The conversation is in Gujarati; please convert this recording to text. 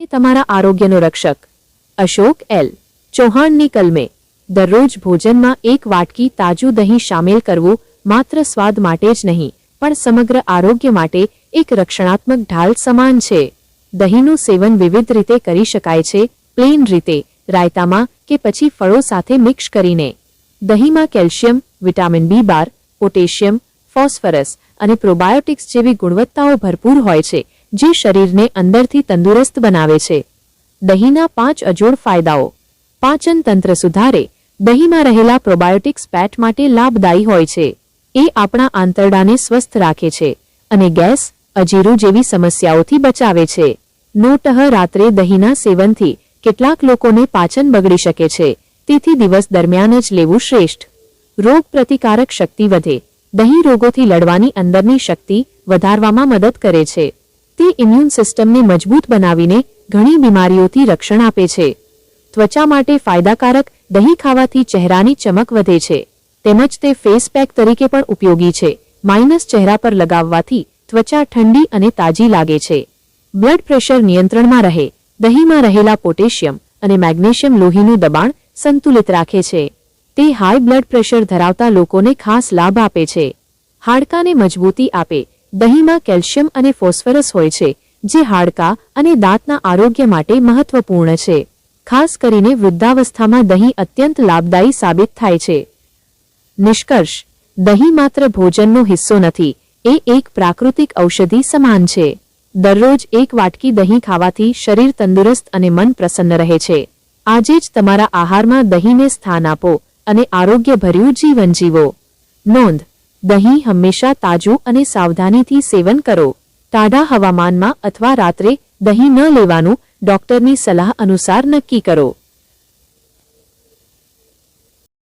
એ તમારા આરોગ્યનો રક્ષક. અશોક એલ. ચૌહાણની કલમે, દરરોજ ભોજનમાં એક વાટકી તાજું દહીં સામેલ કરવું માત્ર સ્વાદ માટે જ નહીં, પણ સમગ્ર આરોગ્ય માટે એક રક્ષણાત્મક ઢાલ સમાન છે. દહીંનું સેવન વિવિધ રીતે કરી શકાય છે, પ્લેન રીતે, રાયતામાં કે પછી ફળો સાથે મિક્સ કરીને. દહીંમાં કેલ્શિયમ, વિટામિન બી બાર, પોટેશિયમ, ફોસ્ફરસ અને પ્રોબાયોટિક્સ જેવી ગુણવત્તાઓ ભરપૂર હોય છે જે શરીરને અંદરથી તંદુરસ્ત બનાવે છે. દહીંના પાંચ અજોડ ફાયદાઓ. પાચન તંત્ર સુધારે દહીંમાં રહેલા પ્રોબાયોટિક્સ પેટ માટે લાભદાયી હોય છે. એ આપણા આંતરડાને સ્વસ્થ રાખે છે અને ગેસ અજીરું જેવી સમસ્યાઓથી બચાવે છે. નોટહ રાત્રે દહીંના સેવનથી કેટલાક લોકોને પાચન બગડી શકે છે. તેથી દિવસ દરમિયાન જ લેવું શ્રેષ્ઠ. રોગ પ્રતિકારક શક્તિ વધે. દહીં રોગોથી લડવાની અંદરની શક્તિ વધારવામાં મદદ કરે છે. તે ઇમ્યુન સિસ્ટમને મજબૂત બનાવીને ઘણી બીમારીઓથી રક્ષણ આપે છે. ત્વચા માટે ફાયદાકારક દહીં ખાવાથી ચહેરાની ચમક વધે છે. તેમજ તે ફેસ પેક તરીકે પણ ઉપયોગી છે. માઇનસ ચહેરા પર લગાવવાથી ત્વચા ઠંડી અને તાજી લાગે છે. બ્લડ પ્રેશર નિયંત્રણમાં રહે. દહીંમાં રહેલા પોટેશિયમ અને મેગ્નેશિયમ લોહીનું દબાણ સંતુલિત રાખે છે. તે હાઈ બ્લડ પ્રેશર ધરાવતા લોકોને ખાસ લાભ આપે છે. હાડકાને મજબૂતી આપે દહીંમાં કેલ્શિયમ અને ફોસ્ફરસ હોય છે, જે હાડકાં અને દાંતના આરોગ્ય માટે મહત્વપૂર્ણ છે. ખાસ કરીને વૃદ્ધાવસ્થામાં દહીં અત્યંત લાભદાયી સાબિત થાય છે. નિષ્કર્ષ, દહીં માત્ર ભોજનનો હિસ્સો નથી, એ એક પ્રાકૃતિક ઔષધિ સમાન છે. દરરોજ એક વાટકી દહીં ખાવાથી શરીર તંદુરસ્ત અને મન પ્રસન્ન રહે છે. આજે જ તમારા આહારમાં દહીંને સ્થાન આપો અને આરોગ્યભર્યું જીવન જીવો. નોંધ દહીં હંમેશા તાજું અને સાવધાનીથી સેવન કરો. ટાઢા હવામાનમાં અથવા રાત્રે દહીં ન લેવાનું ડોક્ટરની સલાહ અનુસાર નક્કી કરો.